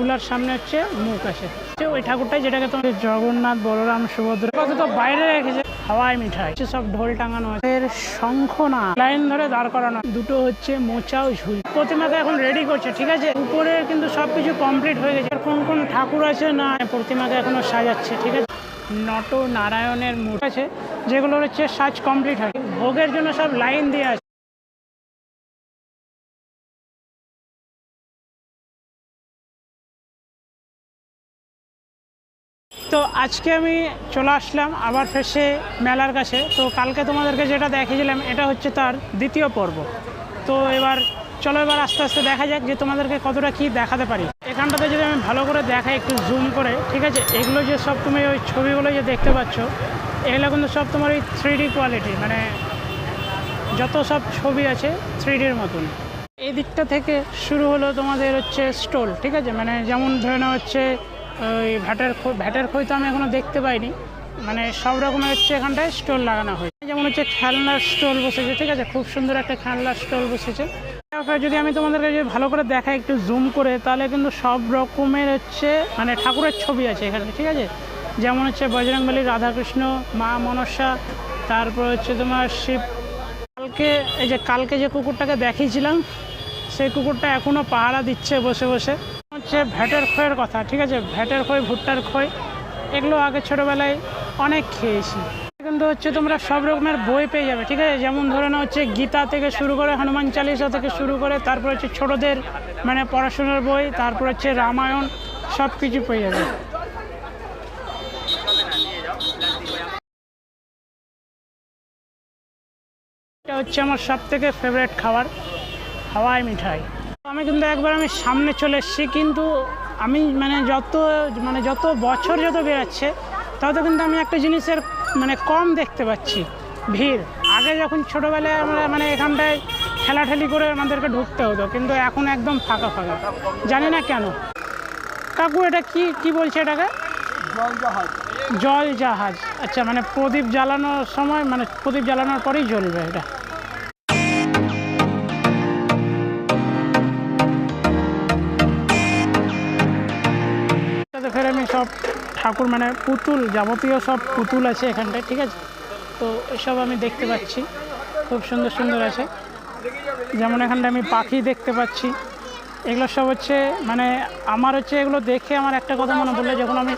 Cooler সামনে হচ্ছে মুখ তো ওই ঠাকুরটাই যেটাকে তোমাদের জগন্নাথ, বলরাম, সুভদ্রা কত তো বাইরে রেখেছে। হাওয়াই মিঠাই। সব ঢোল টাঙানো আছে। এর শঙ্খ না। লাইন ধরে দাঁড় করানো। দুটো হচ্ছে মোচাও ঝুল। প্রতিমাকে এখন রেডি করছে, ঠিক আছে? উপরে কিন্তু সবকিছু কমপ্লিট হয়ে গেছে। কোন কোন ঠাকুর আছে না, প্রতিমাকে এখনও সাজাচ্ছে, ঠিক আছে? নট নারায়ণের মূর্তি আছে যেগুলো হচ্ছে সাজ কমপ্লিট হয়। ভোগের জন্য সব লাইন দিয়ে আছে। তো আজকে আমি চলে আসলাম আবার ফেসে মেলার কাছে। তো কালকে তোমাদেরকে যেটা দেখিয়েছিলাম, এটা হচ্ছে তার দ্বিতীয় পর্ব। তো এবার চলো এবার আস্তে আস্তে দেখা যাক যে তোমাদেরকে কতটা কি দেখাতে পারি। এখানটাতে যদি আমি ভালো করে দেখাই একটু জুম করে, ঠিক আছে? এগুলো যে সব তুমি ওই ছবিগুলো যে দেখতে পাচ্ছ, এগুলো কিন্তু সব তোমার ওই থ্রি কোয়ালিটি মানে যত সব ছবি আছে থ্রি ডির মতন। এই দিকটা থেকে শুরু হলো তোমাদের হচ্ছে স্টল ঠিক আছে? মানে যেমন ধরে নেওয়া হচ্ছে ওই ভ্যাটের ভ্যাটের খই তো আমি এখনও দেখতে পাইনি। মানে সব রকমের হচ্ছে এখানটায় স্টল লাগানো হয় যেমন হচ্ছে খেলনার স্টল বসেছে, ঠিক আছে? খুব সুন্দর একটা খেলনার স্টল বসেছে। যদি আমি তোমাদেরকে যদি ভালো করে দেখাই একটু জুম করে, তাহলে কিন্তু সব রকমের হচ্ছে মানে ঠাকুরের ছবি আছে এখানে, ঠিক আছে? যেমন হচ্ছে বজরংবলী, রাধাকৃষ্ণ, মা মনসা, তারপর হচ্ছে তোমার শিব। কালকে, এই যে কালকে যে কুকুরটাকে দেখিয়েছিলাম, সেই কুকুরটা এখনও পাহারা দিচ্ছে বসে বসে। হচ্ছে ভ্যাটের খইয়ের কথা, ঠিক আছে? ভ্যাটের খই ভুট্টার খই এগুলো আগে ছোটোবেলায় অনেক খেয়েছি। কিন্তু হচ্ছে তোমরা সব রকমের বই পেয়ে যাবে, ঠিক আছে? যেমন ধরে নাও হচ্ছে গীতা থেকে শুরু করে হনুমান চালিসা থেকে শুরু করে তারপর হচ্ছে ছোটোদের মানে পড়াশোনার বই, তারপর হচ্ছে রামায়ণ, সব কিছু পেয়ে যাবে। এটা হচ্ছে আমার সব থেকে ফেভারিট খাবার, হাওয়াই মিঠাই। আমি কিন্তু একবার আমি সামনে চলে এসেছি, কিন্তু আমি মানে যত মানে যত বছর যত বেরাচ্ছে তত কিন্তু আমি একটা জিনিসের মানে কম দেখতে পাচ্ছি, ভিড়। আগে যখন ছোটোবেলায় আমরা মানে এখানটায় ঠেলাঠেলি করে আমাদেরকে ঢুকতে হতো, কিন্তু এখন একদম ফাঁকা ফাঁকা। জানি না কেন। কাকু, এটা কি কি বলছে এটাকে? জল জাহাজ। আচ্ছা মানে প্রদীপ জ্বালানোর সময় মানে প্রদীপ জ্বালানোর পরেই জ্বলবে এটা। সব ঠাকুর মানে পুতুল, যাবতীয় সব পুতুল আছে এখানটায়, ঠিক আছে? তো এসব আমি দেখতে পাচ্ছি। খুব সুন্দর সুন্দর আছে। যেমন এখানটা আমি পাখি দেখতে পাচ্ছি। এগুলো সব হচ্ছে মানে আমার হচ্ছে এগুলো দেখে আমার একটা কথা মনে পড়ল, যখন আমি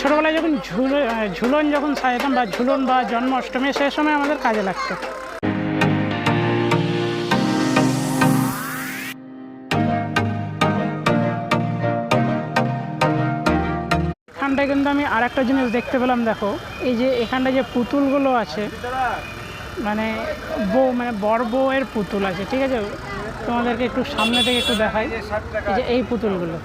ছোটোবেলায় যখন ঝুল ঝুলন যখন সাজাতাম বা ঝুলন বা জন্মাষ্টমী সেই সময় আমাদের কাজে লাগতো। এখানটায় কিন্তু আমি আর একটা জিনিস দেখতে পেলাম, দেখো। এই যে এখানটায় যে পুতুলগুলো আছে মানে বউ মানে বড় বউয়ের পুতুল আছে, ঠিক আছে? তোমাদেরকে একটু সামনে থেকে একটু দেখাই। এই যে এই পুতুলগুলো।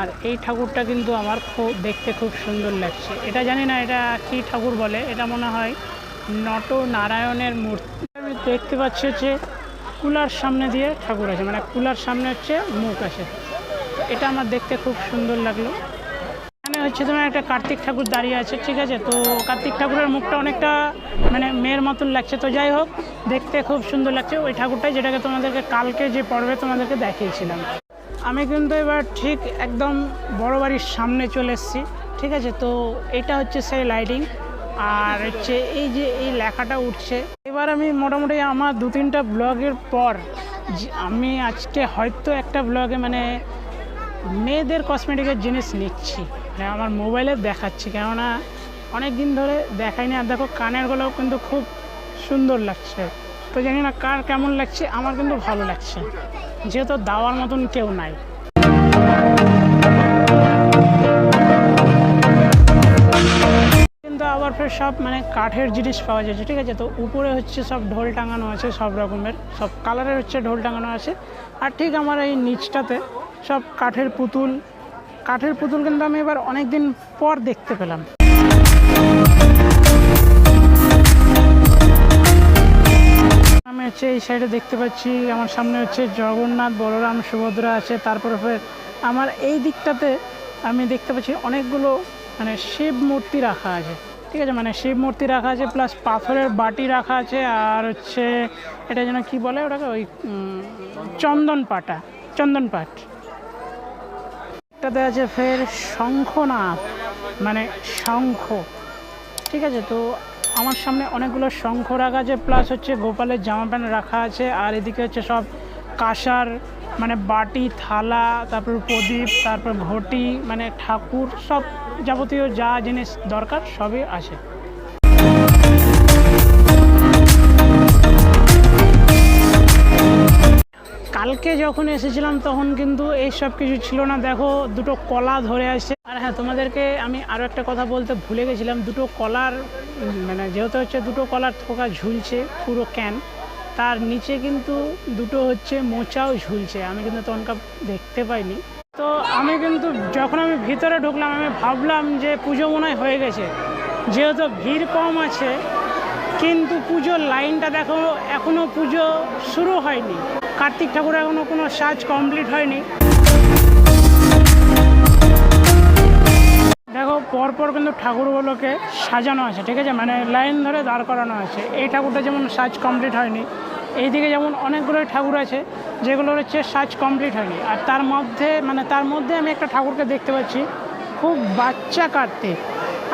আর এই ঠাকুরটা কিন্তু আমার খুব, দেখতে খুব সুন্দর লাগছে। এটা জানি না, এটা কি ঠাকুর বলে? এটা মনে হয় নট নারায়ণের মূর্তি। আমি দেখতে পাচ্ছি হচ্ছে কুলার সামনে দিয়ে ঠাকুর আছে মানে কুলার সামনে হচ্ছে মুখ আছে। এটা আমার দেখতে খুব সুন্দর লাগল। এখানে হচ্ছে তোমার একটা কার্তিক ঠাকুর দাঁড়িয়ে আছে, ঠিক আছে? তো কার্তিক ঠাকুরের মুখটা অনেকটা মানে মেয়ের মতন লাগছে। তো যাই হোক, দেখতে খুব সুন্দর লাগছে ওই ঠাকুরটাই যেটাকে তোমাদেরকে কালকে যে পর্বে তোমাদেরকে দেখিয়েছিলাম। আমি কিন্তু এবার ঠিক একদম বড় বাড়ির সামনে চলে এসেছি, ঠিক আছে? তো এটা হচ্ছে সেই লাইটিং আর হচ্ছে এই যে এই লেখাটা উঠছে। এবার আমি মোটামুটি আমার দু তিনটা ব্লগের পর আমি আজকে হয়তো একটা ব্লগে মানে মেয়েদের কসমেটিকের জিনিস নিচ্ছি। মানে আমার মোবাইলে দেখাচ্ছি, কেননা অনেক দিন ধরে দেখাইনি আর দেখো কানেরগুলোও কিন্তু খুব সুন্দর লাগছে। তো জানি না কার কেমন লাগছে, আমার কিন্তু ভালো লাগছে। যেহেতু দাওয়ার মতন কেউ নাই। কিন্তু আবার ফের সব মানে কাঠের জিনিস পাওয়া যাচ্ছে, ঠিক আছে? তো উপরে হচ্ছে সব ঢোল টাঙানো আছে, সব রকমের। সব কালারের হচ্ছে ঢোল টাঙানো আছে। আর ঠিক আমার এই নিচটাতে সব কাঠের পুতুল কাঠের পুতুল কিন্তু আমি এবার অনেক দিন পর দেখতে পেলাম। আমি হচ্ছে এই সাইডে দেখতে পাচ্ছি, আমার সামনে হচ্ছে জগন্নাথ, বলরাম, সুভদ্রা আছে, তারপরে আমার এই দিকটাতে আমি দেখতে পাচ্ছি অনেকগুলো মানে শিব মূর্তি রাখা আছে। ঠিক আছে মানে শিব মূর্তি রাখা আছে প্লাস পাথরের বাটি রাখা আছে, আর হচ্ছে এটা যেন কি বলে ওটাকে? ওই চন্দন পাটা, চন্দন পাট। দিকটাতে আছে ফের শঙ্খনাথ মানে শঙ্খ। ঠিক আছে, তো আমার সামনে অনেকগুলো শঙ্খ রাখা আছে প্লাস হচ্ছে গোপালের জামা প্যান্ট রাখা আছে, আর এদিকে হচ্ছে সব কাঁসার মানে বাটি, থালা, তারপর প্রদীপ, তারপর ঘটি মানে ঠাকুর, সব যাবতীয় যা জিনিস দরকার সবই আছে। কালকে যখন এসেছিলাম, তখন কিন্তু এই সব কিছু ছিল না। দেখো, দুটো কলা ধরে আসছে আর হ্যাঁ তোমাদেরকে আমি আরও একটা কথা বলতে ভুলে গেছিলাম। দুটো কলার মানে যেহেতু হচ্ছে দুটো কলার থোকা ঝুলছে পুরো ক্যান তার নিচে কিন্তু দুটো হচ্ছে মোচাও ঝুলছে। আমি কিন্তু তখনকার দেখতে পাইনি। তো আমি কিন্তু যখন আমি ভিতরে ঢুকলাম, আমি ভাবলাম যে পুজো মনে হয়ে গেছে। যেহেতু ভিড় কম আছে, কিন্তু পুজোর লাইনটা দেখো এখনও পুজো শুরু হয়নি। কার্তিক ঠাকুর এখনও কোনো সাজ কমপ্লিট হয়নি। দেখো, পরপর কিন্তু ঠাকুরগুলোকে সাজানো আছে, ঠিক আছে? মানে লাইন ধরে দাঁড় করানো আছে। এই ঠাকুরটা যেমন সাজ কমপ্লিট হয়নি, এইদিকে যেমন অনেকগুলো ঠাকুর আছে যেগুলো হচ্ছে সাজ কমপ্লিট হয়নি। আর তার মধ্যে মানে তার মধ্যে আমি একটা ঠাকুরকে দেখতে পাচ্ছি, খুব বাচ্চা কার্তিক।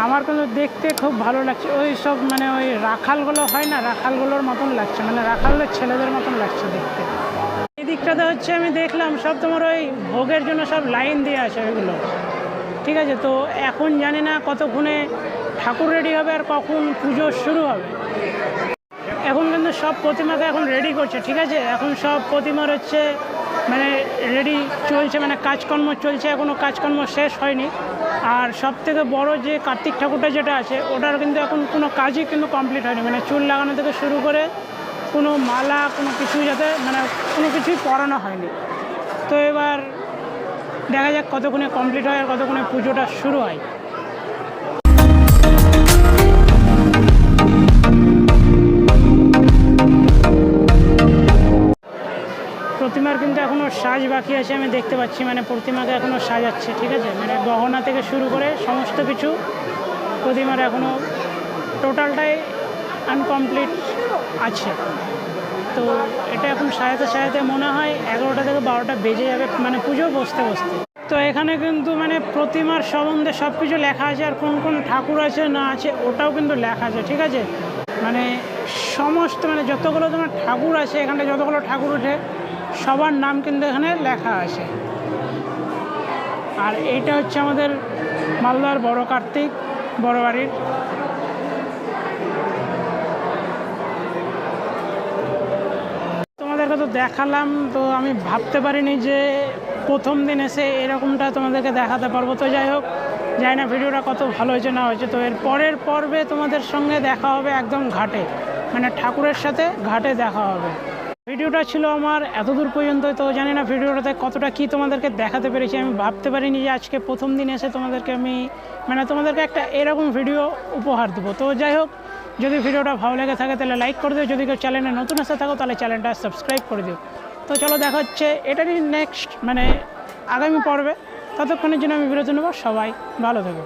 আমার কিন্তু দেখতে খুব ভালো লাগছে। ওই সব মানে ওই রাখালগুলো হয় না, রাখালগুলোর মতন লাগছে। মানে রাখালের ছেলেদের মতন লাগছে দেখতে। দিকটাতে হচ্ছে আমি দেখলাম সব তোমার ওই ভোগের জন্য সব লাইন দিয়ে আছে ওইগুলো। ঠিক আছে? তো এখন জানি না কতক্ষণে ঠাকুর রেডি হবে আর কখন পুজো শুরু হবে। এখন কিন্তু সব প্রতিমাকে এখন রেডি করছে, ঠিক আছে? এখন সব প্রতিমার হচ্ছে মানে রেডি চলছে মানে কাজকর্ম চলছে এখনও কাজকর্ম শেষ হয়নি। আর সব থেকে বড় যে কার্তিক ঠাকুরটা যেটা আছে, ওটার কিন্তু এখন কোনো কাজই কিন্তু কমপ্লিট হয়নি। মানে চুল লাগানো থেকে শুরু করে কোনো মালা, কোনো কিছু যাতে মানে কোনো কিছুই পরানো হয়নি। তো এবার দেখা যাক কতক্ষণে কমপ্লিট হয় আর কতক্ষণে পুজোটা শুরু হয়। প্রতিমার কিন্তু এখনও সাজ বাকি আছে, আমি দেখতে পাচ্ছি। মানে প্রতিমাকে এখনও সাজাচ্ছে, ঠিক আছে? মানে গহনা থেকে শুরু করে সমস্ত কিছু প্রতিমার এখনও টোটালটাই আনকমপ্লিট আছে। তো এটা এখন সাজাতে সাজাতে মনে হয় এগারোটা থেকে বারোটা বেজে যাবে মানে পুজো বসতে বসতে। তো এখানে কিন্তু মানে প্রতিমার সম্বন্ধে সব কিছু লেখা আছে আর কোন কোন ঠাকুর আছে না আছে ওটাও কিন্তু লেখা আছে, ঠিক আছে? মানে সমস্ত মানে যতগুলো তোমার ঠাকুর আছে এখানে যতগুলো ঠাকুর ওঠে, সবার নাম কিন্তু এখানে লেখা আছে। আর এইটা হচ্ছে আমাদের মালদার বড় কার্তিক বড় বাড়ির তোমাদেরকে তো দেখালাম, তো আমি ভাবতে পারিনি যে প্রথম দিন এসে এরকমটা তোমাদেরকে দেখাতে পারব। তো যাই হোক, জানি না ভিডিওটা কত ভালো হয়েছে, না হয়েছে। তো এর পরের পর্বে তোমাদের সঙ্গে দেখা হবে একদম ঘাটে। মানে ঠাকুরের সাথে ঘাটে দেখা হবে। ভিডিওটা ছিল আমার এতদূর পর্যন্ত, তো জানি না ভিডিওটাতে কতটা কি তোমাদেরকে দেখাতে পেরেছি। আমি ভাবতে পারিনি যে আজকে প্রথম দিন এসে তোমাদেরকে আমি মানে তোমাদেরকে একটা এরকম ভিডিও উপহার দেবো। তো যাই হোক যদি ভিডিওটা ভালো লেগে থাকে তাহলে লাইক করে দিও। যদি কেউ চ্যানেলে নতুন আসতে থাকো, তাহলে চ্যানেলটা সাবস্ক্রাইব করে দিও। তো চলো দেখা হচ্ছে, এটারই নেক্সট মানে আগামী পর্বে। ততক্ষণের জন্য আমি বিরতি নেব। সবাই ভালো থেকো।